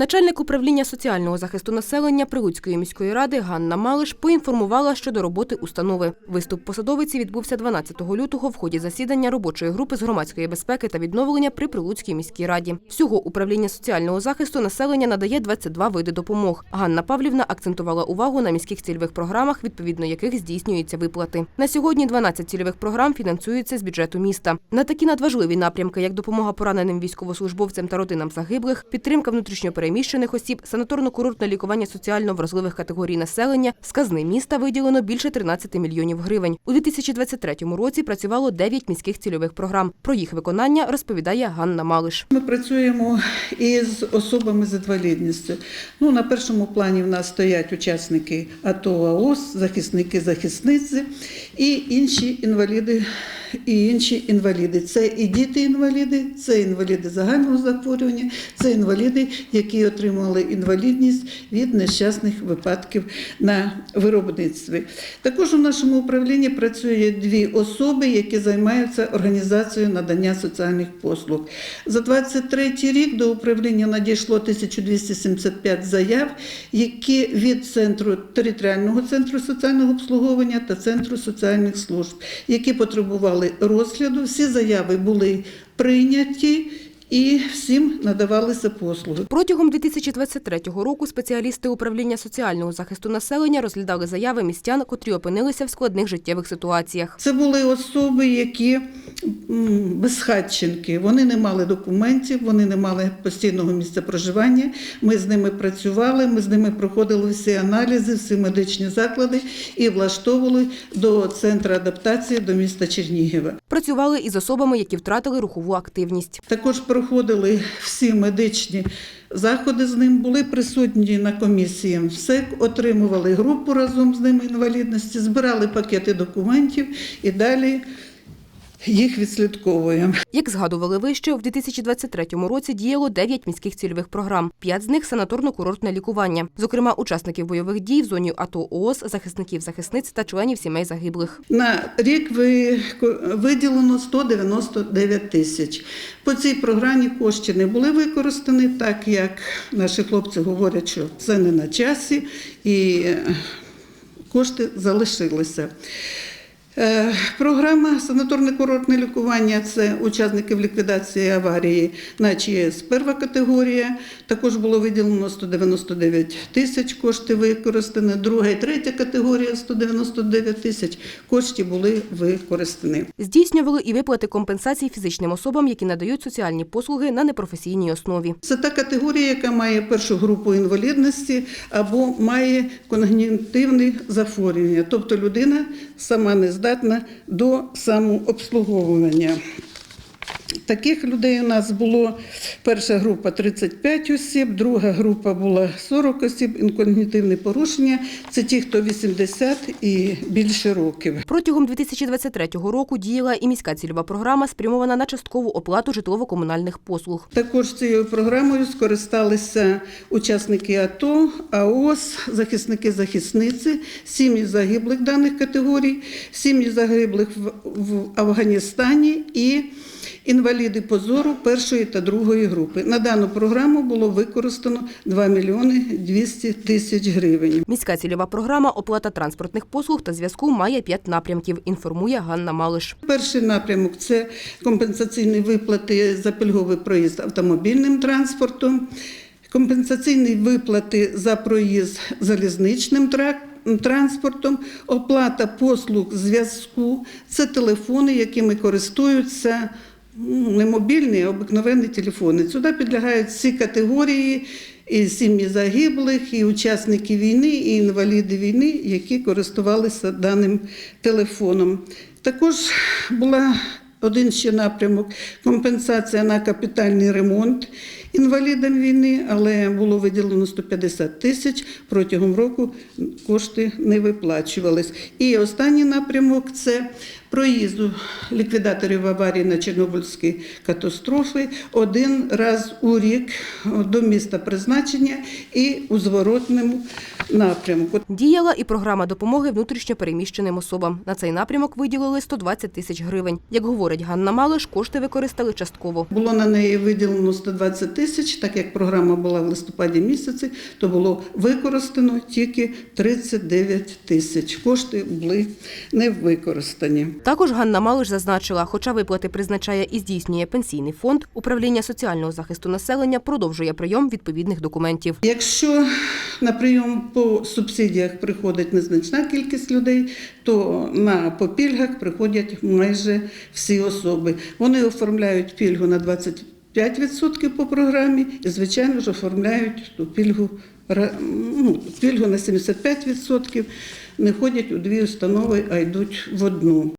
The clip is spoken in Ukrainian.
Начальник управління соціального захисту населення Прилуцької міської ради Ганна Малиш поінформувала щодо роботи установи. Виступ посадовиці відбувся 12 лютого в ході засідання робочої групи з громадської безпеки та відновлення при Прилуцькій міській раді. Всього управління соціального захисту населення надає 22 види допомог. Ганна Павлівна акцентувала увагу на міських цільових програмах, відповідно яких здійснюються виплати. На сьогодні 12 цільових програм фінансуються з бюджету міста. На такі надважливі напрямки, як допомога пораненим військовослужбовцям та родинам загиблих, підтримка внутрішньопереміщених осіб, санаторно-курортне лікування соціально вразливих категорій населення, з казни міста виділено більше 13 мільйонів гривень. У 2023 році працювало 9 міських цільових програм. Про їх виконання розповідає Ганна Малиш. Ми працюємо із особами з інвалідністю. Ну, на першому плані в нас стоять учасники АТО, АОС, захисники, захисниці і інші інваліди. І інші інваліди. Це і діти-інваліди, це інваліди загального захворювання, це інваліди, які отримали інвалідність від нещасних випадків на виробництві. Також у нашому управлінні працює дві особи, які займаються організацією надання соціальних послуг. За 23 рік до управління надійшло 1275 заяв, які від центру територіального центру соціального обслуговування та центру соціальних служб, які потребували розгляду. Всі заяви були прийняті і всім надавалися послуги. Протягом 2023 року спеціалісти управління соціального захисту населення розглядали заяви містян, котрі опинилися в складних життєвих ситуаціях. Це були особи, які безхатченки. Вони не мали документів, вони не мали постійного місця проживання. Ми з ними працювали, ми з ними проходили всі аналізи, всі медичні заклади і влаштовували до центру адаптації до міста Чернігова. Працювали із особами, які втратили рухову активність. Також проходили всі медичні заходи з ним, були присутні на комісії МСЕК, отримували групу разом з ними інвалідності, збирали пакети документів і далі їх відслідковуємо. Як згадували вище, в 2023 році діяло 9 міських цільових програм. П'ять з них санаторно-курортне лікування. Зокрема, учасників бойових дій в зоні АТО ООС, захисників захисниць та членів сімей загиблих. На рік ви- виділено 199 тисяч. По цій програмі кошти не були використані, так як наші хлопці говорять, що це не на часі, і е, кошти залишилися. Е, Програма санаторно-курортне лікування це учасників ліквідації аварії на ЧАЕС перша категорія. Також було виділено 199 тисяч коштів використані. Друга і третя категорія 199 тисяч коштів були використані. Здійснювали і виплати компенсацій фізичним особам, які надають соціальні послуги на непрофесійній основі. Це та категорія, яка має першу групу інвалідності або має когнітивне захворювання, тобто людина сама не здатна до самообслуговування. Таких людей у нас було перша група 35 осіб, друга група була 40 осіб, інкогнітивне порушення це ті, хто 80 і більше років. Протягом 2023 року діяла і міська цільова програма, спрямована на часткову оплату житлово-комунальних послуг. Також цією програмою скористалися учасники АТО, АОС, захисники захисниці, сім'ї загиблих даних категорій, сім'ї загиблих в, в Афганістані і інваліди позору першої та другої групи. На дану програму було використано 2 мільйони 200 тисяч гривень. Міська цільова програма оплата транспортних послуг та зв'язку має п'ять напрямків. Інформує Ганна Малиш. Перший напрямок це компенсаційні виплати за пільговий проїзд автомобільним транспортом, компенсаційні виплати за проїзд залізничним трак- транспортом, оплата послуг зв'язку, це телефони, якими користуються. Ну, Не мобільні, а обикновенні телефони. Сюди підлягають всі категорії, і сім'ї загиблих, і учасники війни, і інваліди війни, які користувалися даним телефоном. Також була один ще напрямок компенсація на капітальний ремонт інвалідам війни, але було виділено 150 тисяч. Протягом року кошти не виплачувались. І останній напрямок це проїзду ліквідаторів аварії на Чорнобильській катастрофі один раз у рік до міста призначення і у зворотному напрямку. Діяла і програма допомоги внутрішньо переміщеним особам. На цей напрямок виділили 120 тисяч гривень. Як говорить Ганна Малиш, кошти використали частково. Було на неї виділено 120 тисяч, так як програма була в листопаді місяці, то було використано тільки 39 тисяч. Кошти були не використані. Також Ганна Малиш зазначила, хоча виплати призначає і здійснює пенсійний фонд, управління соціального захисту населення продовжує прийом відповідних документів. Якщо на прийом по субсидіях приходить незначна кількість людей, то на по пільгах приходять майже всі особи. Вони оформляють пільгу на 25% по програмі і, звичайно ж, оформляють ту пільгу, ну, пільгу на 75%, не ходять у дві установи, а йдуть в одну.